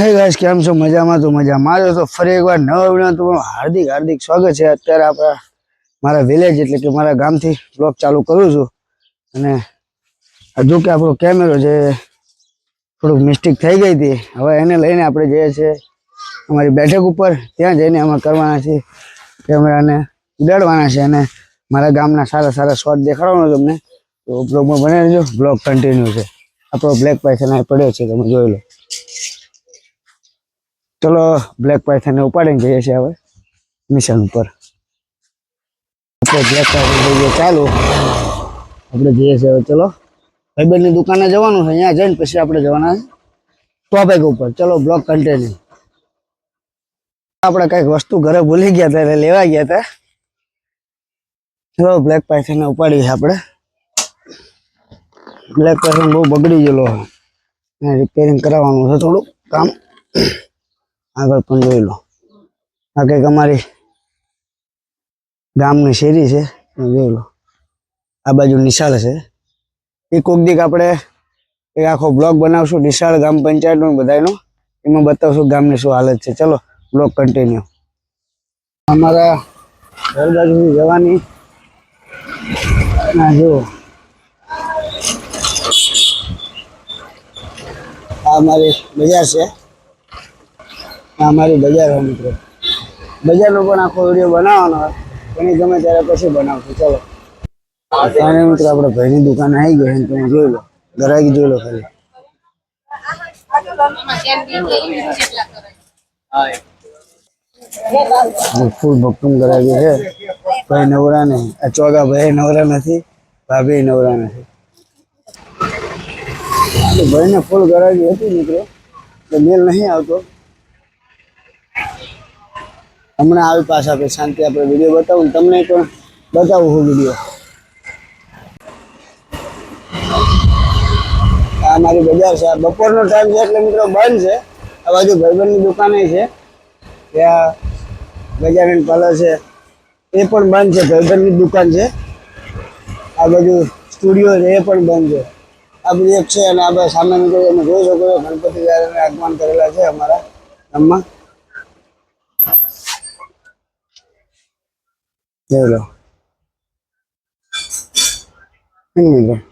હે ગાઈસ કેમ છો? મજામાં? તો મજા મારો તો ફરી એકવાર નવા વીડિયો તમારું હાર્દિક હાર્દિક સ્વાગત છે. અત્યારે આપણા, મારા વિલેજ એટલે કે મારા ગામથી બ્લોગ ચાલુ કરું છું. અને હજુ કે આપણો કેમેરો છે થોડુંક મિસ્ટેક થઈ ગઈ હતી. હવે એને લઈને આપણે જઈએ છીએ અમારી બેઠક ઉપર. ત્યાં જઈને અમે કરવાના છીએ. કેમેરાને ઉડાડવાના છે અને મારા ગામના સારા સારા શોટ દેખાડવાનો તમને. તો બ્લોગમાં બને રહેજો બ્લોગ કન્ટિન્યુ છે. આપણો બ્લેક પાઇથન અહીં પડ્યો છે. તમે જોઈ લો. ચલો બ્લેક પાઇથનને ઉપાડીને જઈએ છીએ હવે મિશન ઉપર બ્લેક પાયથન જઈએ ચાલુ. આપણે જઈએ છીએ હવે, ચલો. ભાઈબંધની દુકાને જવાનું છે, અહીંયા જઈને પછી આપણે જવાના ટોપિક ઉપર, ચલો બ્લોક કન્ટિન્યુ આપણે કંઈક વસ્તુ ઘરે ભૂલી ગયા હતા, એટલે લેવા ગયા હતા. ચલો બ્લેક પાઇથનને ઉપાડીએ આપણે. બ્લેક પાયથન બહુ બગડી ગયેલો રિપેરિંગ કરાવવાનું છે થોડું કામ. આગળ પણ જોઈ લો. આ કંઈક અમારી ગામની શેરી છે. જોઈ લો. આ બાજુ નિશાળ છે. એ કોક દીક આપણે એક આખો બ્લોગ બનાવશું. નિશાળ ગામ પંચાયતનો બધાનો એમાં બતાવશું ગામની શું હાલત છે. ચલો, બ્લોગ કન્ટિન્યુ અમારા ઘર બાજુથી જવાની ના જુઓ. આ અમારી બજાર છે. અમારી બજાર હોય મિત્રો. બજારનો પણ આખો વીડિયો બનાવવાનો હોય. એની ગમે ત્યારે પછી બનાવશું. ચલો. અને મિત્રો આપણે ભાઈની દુકાન આવી ગઈ છે, તમે જોઈ લો. ગરાગી જોઈ લો ખાલી. ફૂલ ભક્કમ ગરાગી છે. ભાઈ નવરા નહીં. આ ચોગા ભાઈ નવરા નથી, ભાભી નવરા નથી. તો ભાઈને ફૂલ ગરાગી હતી મિત્રો, એટલે મેલ નહીં આવતો. હમણાં આવી પાછા આપણે શાંતિ આપણે વીડિયો બતાવું તમને પણ બતાવું હું વીડિયો. આ મારી બજાર છે. આ બપોરનો ટાઈમ છે એટલે મિત્રો બંધ છે. આ બાજુ ભાઈબંધની દુકાને છે. ત્યાં ગજાનન પાર્લર છે. એ પણ બંધ છે. ભાઈબંધની દુકાન છે. આ બાજુ સ્ટુડિયો છે. એ પણ બંધ છે. આ બધું એક છે અને આ બધા સામે મિત્રો તમે જોઈ શકો છો. ગણપતિ આગમન કરેલા છે અમારા ગામમાં. લો એક મિનિટ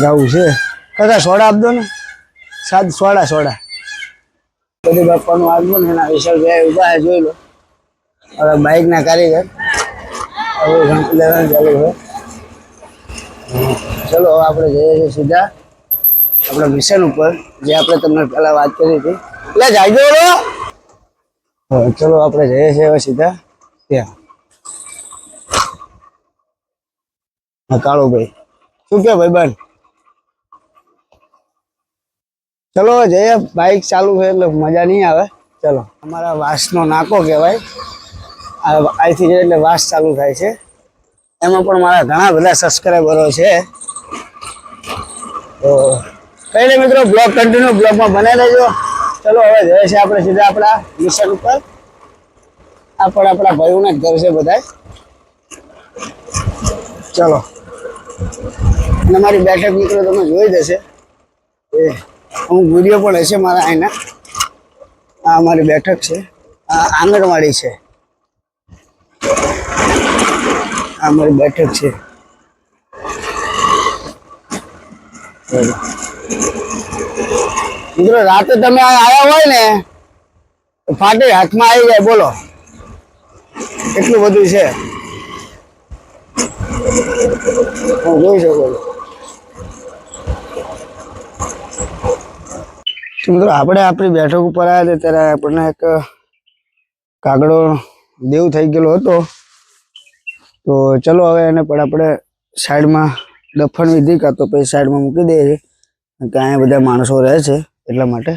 જવું છે કાકા સોડા આપજો ને સાદ સોડા સોડા બધી બાપાનું આપજો ને એના વિશાલ ભાઈ ઊભા છે જોઈ લો હવે બાઇક ના કારીગર. હવે ઘંટી લેવાનું ચાલુ છે ચલો આપણે જઈએ છીએ સીધા. આપણા મિશન ઉપર, જે આપણે તમને પહેલાં વાત કરી હતી. એટલે જાય રો ચલો, આપણે જઈએ છીએ હવે સીધા. ત્યાં. હા કાળુભાઈ શું કે ભાઈ બન? ચલો, જઈએ. બાઇક ચાલુ છે એટલે મજા નહીં આવે. ચલો. અમારા વાસનો નાકો કહેવાય. અહીંથી જઈએ એટલે વાસ ચાલુ થાય છે. એમાં પણ મારા ઘણા બધા સબસ્ક્રાઈબરો છે. તો, કઈ મિત્રો બ્લોગ કન્ટિન્યુ બ્લોગમાં બનાવી લેજો ચલો, હવે જઈએ છીએ આપણે સીધા આપણા મિશન ઉપર. આ પણ આપણા ભાઈઓના ઘર છે બધા ચલો. અને મારી બેઠક મિત્રો તમે જોઈ જશે એ, અમુક વીડિયો પણ હશે મારા અહીંના આ અમારી બેઠક છે. આ આંગણવાડી છે. આ અમારી બેઠક છે. ચલો. મિત્રો, રાતે તમે આવ્યા હોય ને ફાટી હાથમાં આવી જાય, બોલો. એટલું બધું છે? હું, જોઈ શકું મિત્રો, આપણે આપણી બેઠક ઉપર આવ્યા હતા ત્યારે આપણને એક કાગડો દેવ થઈ ગયેલો હતો. તો ચલો હવે એને પણ આપણે સાઈડમાં દફન વિધિ કાં તો પછી સાઈડમાં મૂકી દઈએ છીએ. કારણ કે અહીંયા બધા માણસો રહે છે. એટલા માટે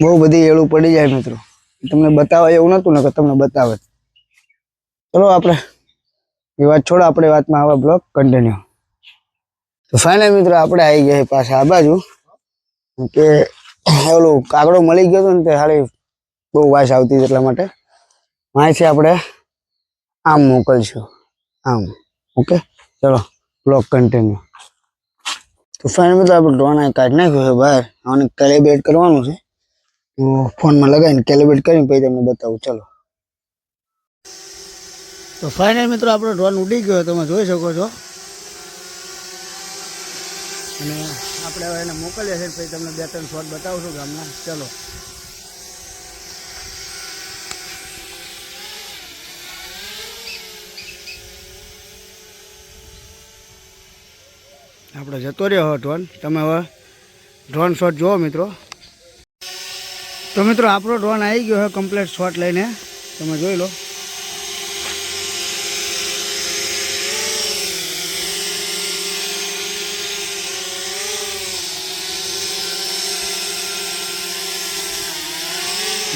બહુ બધી એળું પડી જાય મિત્રો. તમને બતાવે એવું નતું ને કે તમને બતાવે. ચલો આપણે એ વાત છોડો, આપણે વાતમાં આવા બ્લોક કન્ટિન્યુ તો ફાઇનલ મિત્રો આપણે આવી ગયા પાછા આ બાજુ. કે ઓલું કાગડો મળી ગયો હતો ને તે હાલી બહુ વાસ આવતી એટલા માટે. અહીંથી આપણે આમ મોકલશું. આમ. ઓકે? ચલો બ્લોક કન્ટિન્યુ તો ફાઇનલ મિત્રો આપણે ડ્રોન કાઢી નાખ્યું છે બહાર. આને કેલિબ્રેટ કરવાનું છે. ફોનમાં લગાવીને કેલિબ્રેટ કરીને પછી તમને બતાવું. ચલો. તો ફાઇનલ મિત્રો આપણો ડ્રોન ઉડી ગયો, તમે જોઈ શકો છો. અને આપણે હવે એને મોકલીએ છીએ પછી તમને બે ત્રણ શોટ બતાવશું ગામના ચલો. આપણે જતો રહ્યો ડ્રોન તમે હવે ડ્રોન શોટ જુઓ મિત્રો. તો મિત્રો, આપણો ડ્રોન આવી ગયો છે કમ્પ્લીટ શોટ લઈને. તમે જોઈ લો.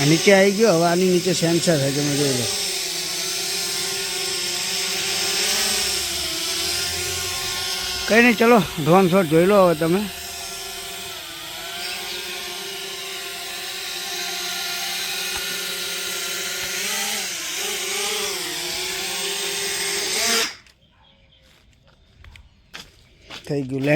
નીચે આવી ગયો, હવે આની નીચે સેન્સર છે, તમે જોઈ લો. કઈ નહીં, ચલો ડ્રોન શોટ જોઈ લો હવે તમે. થઈ ગયું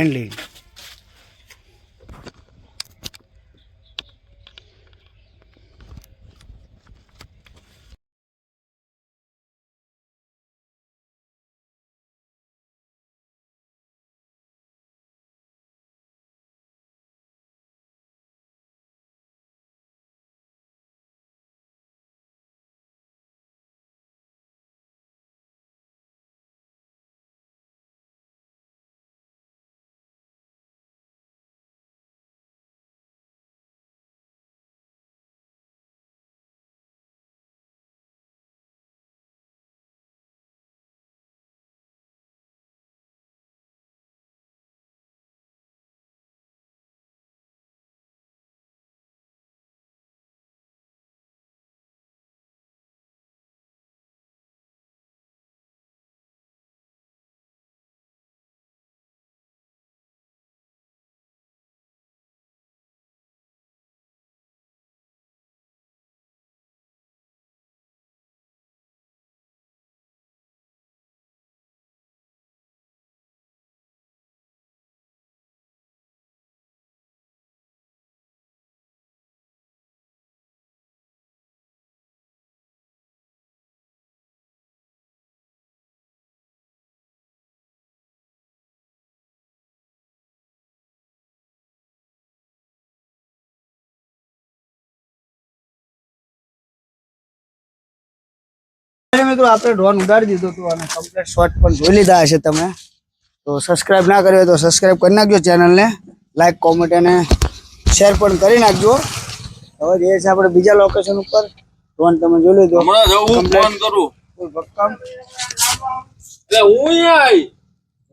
મિત્રો આપણે ડ્રોન ઉડાડી દીધું હતું અને કમ્પ્લેટ શોર્ટ પણ જોઈ લીધા હશે તમે. તો સબસ્ક્રાઇબ ના કર્યો હોય તો સબસ્ક્રાઇબ કરી નાખજો ચેનલને લાઈક કોમેન્ટ અને શેર પણ કરી નાખજો. હવે જે છે આપણે બીજા લોકેશન ઉપર ડ્રોન તમે જોઈ લીધો. હમણાં જવું ફોન કરું. ફૂલ ભક્કમ. એટલે હું આઈ.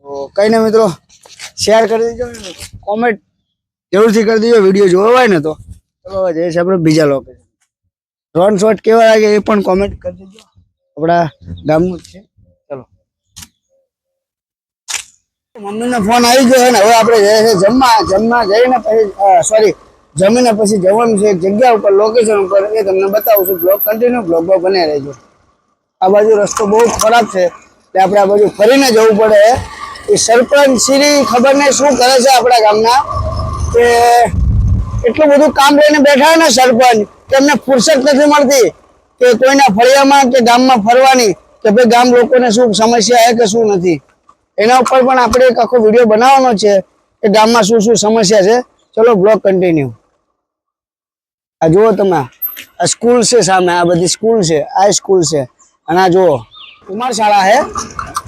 તો કઈ ને મિત્રો શેર કરી દેજો કોમેન્ટ જરૂરથી કરી દેજો વીડિયો જોવો હોય ને તો. ચલો હવે જે છે આપણે બીજા લોકેશન ડ્રોન શોટ કેવા લાગે એ પણ કોમેન્ટ કરી દેજો. આપણા ગામનું છે. ચલો. મમ્મીનો ફોન આવી ગયો ને, હવે આપણે જઈએ છીએ જમવા. જમવા જઈને પછી સોરી જમીને પછી જવાનું છે. જગ્યા ઉપર લોકેશન ઉપર એ તમને બતાવું છું. બ્લોગ કન્ટિન્યુ બ્લોગમાં બને રહેજો. આ બાજુ રસ્તો બહુ ખરાબ છે. એટલે આપણે આ બાજુ ફરીને જવું પડે. એ સરપંચ શ્રી ખબર નહીં શું કરે છે આપણા ગામના. કે એટલું બધું કામ લઈને બેઠા ને સરપંચ કે એમને ફુરસત નથી મળતી. કે કોઈના ફળિયામાં કે ગામમાં ફરવાની કે ભાઈ ગામ લોકોને શું સમસ્યા છે કે શું નથી? એના ઉપર પણ આપણે એક આખો વીડિયો બનાવવાનો છે કે ગામમાં શું શું સમસ્યા છે. ચલો બ્લોગ કન્ટિન્યુ આ જુઓ તમે, આ સ્કૂલ છે સામે, આ બધી સ્કૂલ છે, આ સ્કૂલ છે. અને આ જુઓ કુમાર શાળા છે.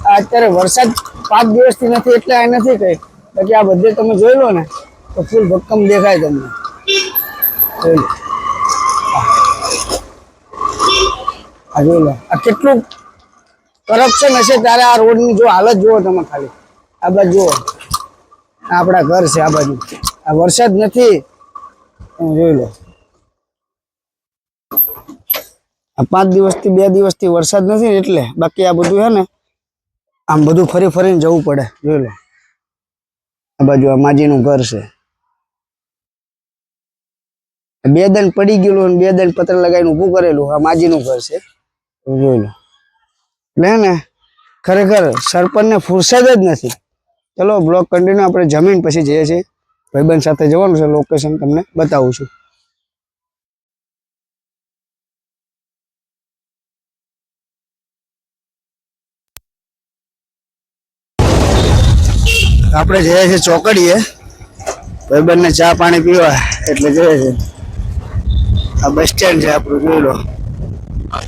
આ અત્યારે વરસાદ પાંચ દિવસથી નથી, એટલે આ નથી કઈ. બાકી આ બધે તમે જોઈ લો ને, તો ફૂલ ભક્કમ દેખાય તમને. જોઈ આ જોઈ લો. આ કેટલું કરપ્શન હશે ત્યારે આ રોડની જો હાલત જુઓ તમે ખાલી. આ બાજુ જુઓ. આપણા ઘર છે આ બાજુ. આ વરસાદ નથી. જોઈ લો. આ પાંચ દિવસથી બે દિવસથી વરસાદ નથી એટલે બાકી આ બધું છે ને, આમ બધું ફરી ફરીને જવું પડે. જોઈ લો. આ બાજુ આ માજીનું ઘર છે. બે દંડ પડી ગયેલું બે દંડ પત્ર લગાવીને ઊભું કરેલું આ માજીનું ઘર છે. જોઈ લો. એટલે ને, ખરેખર સરપંચને ફુરસદ જ નથી. ચલો, બ્લોક કન્ટિન્યુ આપણે જમીન પછી જઈએ છીએ. ભાઈબંધ સાથે જવાનું છે લોકેશન તમને બતાવું છું. આપણે જઈએ છીએ ચોકડીએ. ભાઈબંધને ચા પાણી પીવા. એટલે જઈએ છીએ. આ બસ સ્ટેન્ડ છે આપણું, જોઈ લો. ના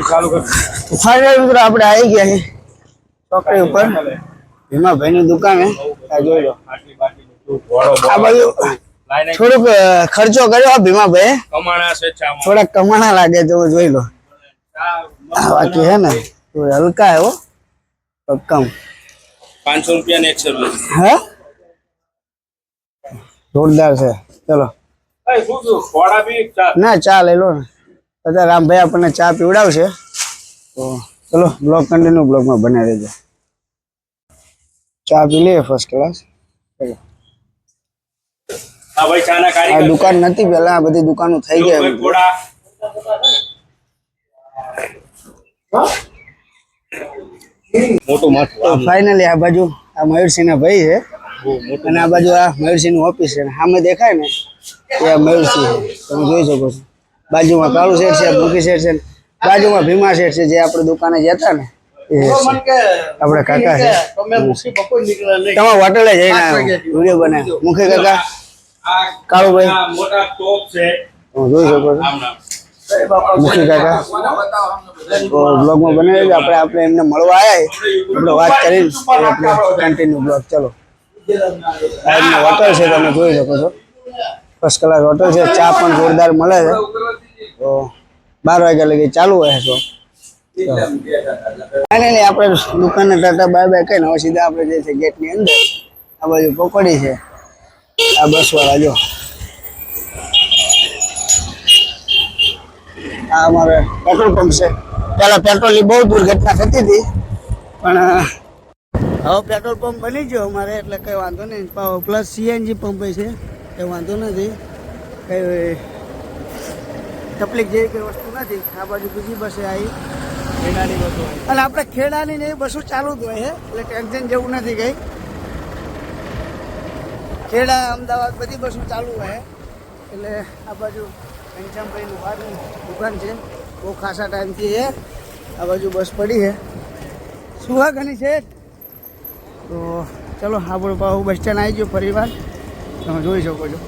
કર ફાઇનલ મિત્રો, આપણે આવી ગયા ચોકડી ઉપર. ભીમાભાઈની દુકાન. હે આ જોઈ આ બાજુ થોડુંક ખર્ચો કર્યો ભીમાભાઈ થોડાક કમાણા લાગે તો જોઈ લો. બાકી હે ને હલકા હો કમ પાંચસો રૂપિયા ને એકસો રૂપિયા હે? જોરદાર છે. ચલો. ના ચા લઈ લો ને. અત્યારે રામભાઈ આપણને ચા પીવડાવશે. તો ચલો બ્લોગ કન્ટિન્યુ બ્લોગમાં બનાવી દેજો ચા પી લઈએ ફર્સ્ટ ક્લાસ ચલો. હા ભાઈ ચાના આ દુકાન નથી પેલા આ બધી દુકાનો થઈ ગયા મોટું માથું. ફાઇનલી આ બાજુ આ મયુરસિંહના ભાઈ છે. અને આ બાજુ આ મયુરસિંહનું ઓફિસ છે સામે દેખાય ને એ આ મયુરસિંહ છે. તમે જોઈ શકો છો. બાજુમાં કાળુ શેઠ છે મુખી શેઠ છે. બાજુમાં ભીમા શેઠ છે જે આપણે દુકાને જતા ને એ આપણે કાકા છે. તમે હોટલે જઈને વીડિયો બને મુખી કાકા કાળુભાઈ. મોટા ટોપ છે. જોઈ શકો છો. આમ નામ મુખી કાકા. તો બ્લોગમાં બનાવી આપણે આપણે એમને મળવા આવ્યા આપણે વાત કરી આપણે કન્ટિન્યુ બ્લોગ ચલો. આ હોટલ છે, તમે જોઈ શકો છો. ફર્સ્ટ ક્લાસ હોટલ છે. ચા પણ જોરદાર મળે છે. તો બાર વાગ્યા લગી ચાલુ હોય છે. ફાઇનલી આપણે દુકાને ટાટા બાય બાય કહીને હવે સીધા આપણે જે છે ગેટની અંદર, આ બાજુ પકોડી છે. આ બસ વાળા જો. આ અમારે પેટ્રોલ પંપ છે. પેલા પેટ્રોલની બહુ દુર્ઘટના થતી હતી પણ હવે પેટ્રોલ પંપ બની ગયો અમારે એટલે કઈ વાંધો નહીં. પ્લસ સીએનજી પંપ છે કંઈ વાંધો નથી. કઈ તકલીફ જેવી કઈ વસ્તુ નથી. આ બાજુ બીજી બસે આવી. ખેડાની બસો અને આપણે ખેડાની ને એ બસો ચાલુ જ હોય છે એટલે ટેન્શન જેવું નથી કઈ. ખેડા અમદાવાદ બધી બસો ચાલુ હોય. એટલે આ બાજુ ઘનશ્યામભાઈનું લુહારની દુકાન છે. બહુ ખાસા ટાઈમથી છે આ બાજુ બસ પડી છે. હા ઘણી છે તો ચલો આપણું બસ સ્ટેન્ડ આવી ગયું ફરી વાર તમે જોઈ શકો છો.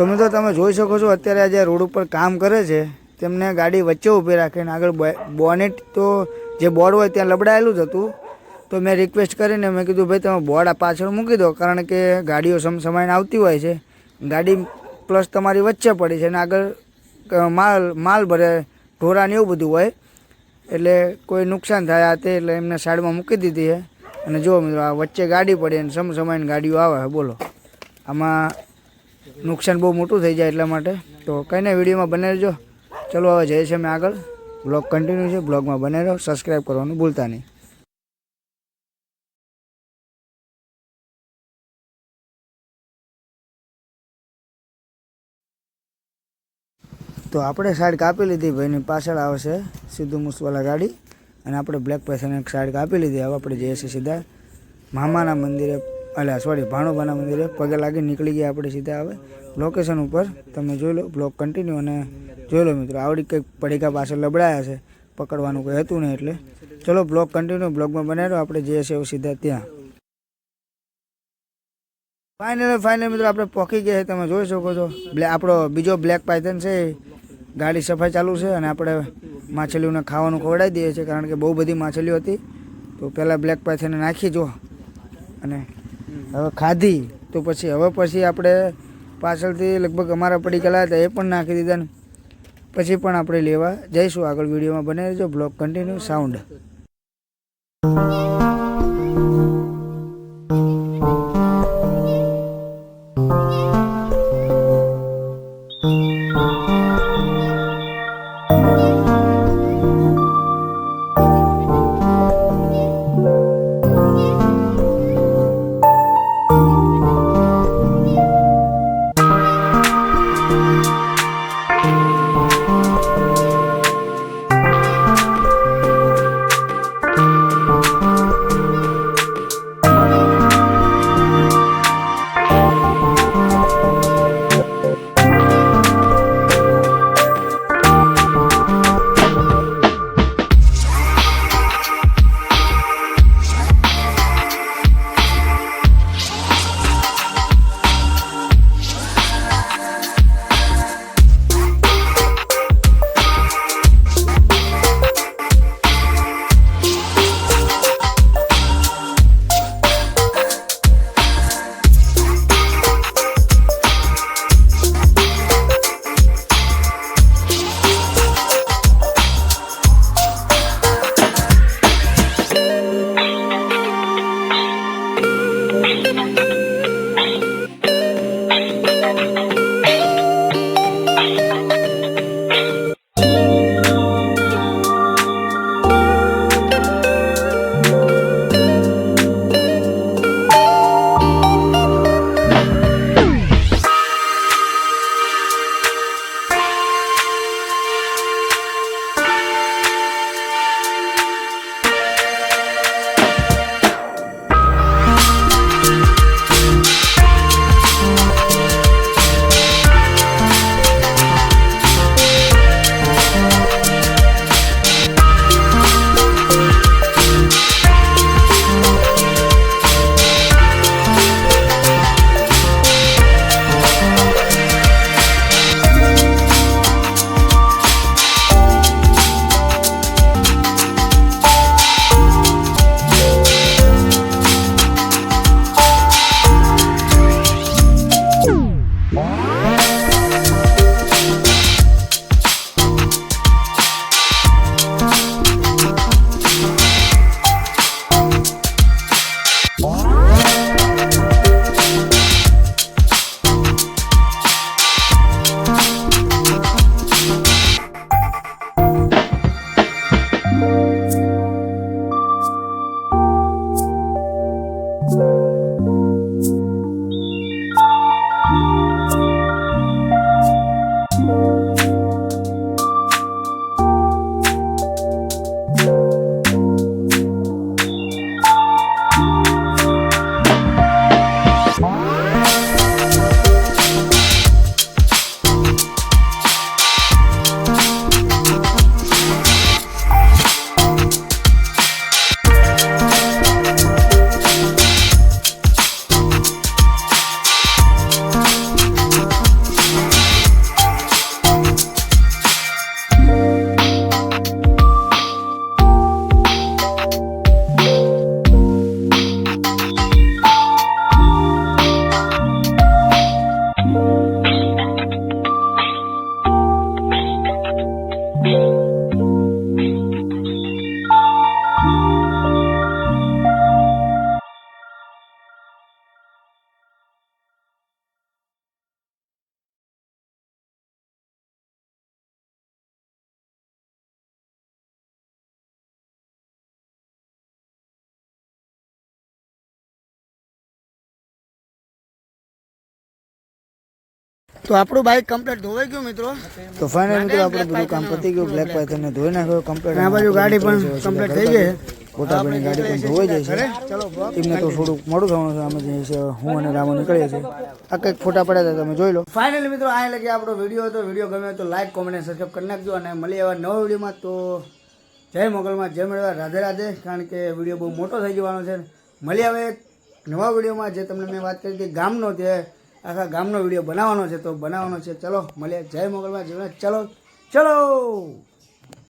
તો તમે જોઈ શકો છો, અત્યારે આ જે રોડ ઉપર કામ કરે છે, તેમને ગાડી વચ્ચે ઊભી રાખીને આગળ બોનેટ તો જે બોર્ડ હોય ત્યાં લબડાયેલું જ હતું. તો મેં રિક્વેસ્ટ કરીને મેં કીધું, ભાઈ, તમે બોર્ડ આ પાછળ મૂકી દો, કારણ કે ગાડીઓ સમ, સમાઈને આવતી હોય છે. ગાડી પ્લસ તમારી વચ્ચે પડી છે અને આગળ માલ માલ ભરે, ઢોરા ને એવું બધું હોય. એટલે કોઈ નુકસાન થાય તે, એટલે એમને સાઈડમાં મૂકી દીધી છે. અને જો મિત્રો, આ વચ્ચે ગાડી પડી અને સમ, સમાઈને ગાડીઓ આવે, બોલો. આમાં નુકસાન બહુ મોટું થઈ જાય એટલા માટે. તો કંઈ નહીં વિડીયોમાં બને રહેજો. ચલો, હવે જઈએ છીએ અમે આગળ. બ્લોગ કન્ટિન્યુ છે બ્લોગમાં બને રહો સબસ્ક્રાઈબ કરવાનું ભૂલતા નહીં. તો આપણે સાઈડ કાપી લીધી, ભાઈની પાછળ આવશે સીધું મૂસવાલા ગાડી. અને આપણે બ્લેક પૈસાને સાઈડ કાપી લીધી. હવે આપણે જઈએ છીએ સીધા મામાના મંદિરે અલ્યા સોરી ભાણોબાના મંદિરે પગે લાગી નીકળી ગયા આપણે સીધા આવે લોકેશન ઉપર તમે જોઈ લો બ્લોક કન્ટિન્યુ અને જોઈ લો મિત્રો, આવડી કંઈક પડીકા પાસે લબડાયા છે. પકડવાનું કંઈ હતું નહીં એટલે. ચલો બ્લોક કન્ટિન્યુ બ્લોગમાં બનાવ્યો. આપણે જઈએ છીએ સીધા ત્યાં. ફાઇનલ ફાઇનલ મિત્રો, આપણે પહોંચી ગયા છે. તમે જોઈ શકો છો. બ્લે આપણો બીજો બ્લેક પાયથન છે ગાડી સફાઈ ચાલુ છે અને આપણે માછલીઓને ખાવાનું ખવડાવી દઈએ છીએ, કારણ કે બહુ બધી માછલીઓ હતી. તો પહેલાં બ્લેક પાયથને નાખી જો. અને હવે ખાધી, તો પછી હવે પછી આપણે પાછળથી લગભગ અમારા પડી ગયેલા હતા, એ પણ નાખી દીધા ને. પછી પણ આપણે લેવા જઈશું આગળ વિડીયોમાં. બને જો બ્લોક કન્ટિન્યુ સાઉન્ડ તો આપણું બાઇક કમ્પ્લીટ ધોવાઈ ગયું મિત્રો. તો ફાઇનલ મિત્રો આપણું બધું કામ પતી ગયું બ્લેક પાયથનને ધોઈ નાખ્યો કમ્પ્લીટ આ બાજુ ગાડી પણ કમ્પ્લીટ થઈ ગઈ મોટાભાઈની ગાડી પણ ધોવાઈ જાય છે. એમને તો થોડુંક મોડું થવાનું છે અમે જઈએ છીએ હું અને રામો નીકળીએ છીએ. આ કંઈક ફોટા પડ્યા હતા તમે જોઈ લો. ફાઇનલી મિત્રો આ લગી આપણો વીડિયો હતો. વીડિયો ગમે તો લાઈક કોમેન્ટ સબસ્ક્રાઈબ કરી નાખજો અને મળી એવા નવા વિડીયોમાં તો જય મોગલમાં જય મેળવા. રાધે રાધે કારણ કે વીડિયો બહુ મોટો થઈ જવાનો છે. મળી આવે નવા વિડીયોમાં જે તમને મેં વાત કરી હતી ગામનો તે આખા ગામનો વીડિયો બનાવવાનો છે, તો બનાવવાનો છે. ચલો, મળીએ. જય મોગલમાં જીવન. ચલો ચલો!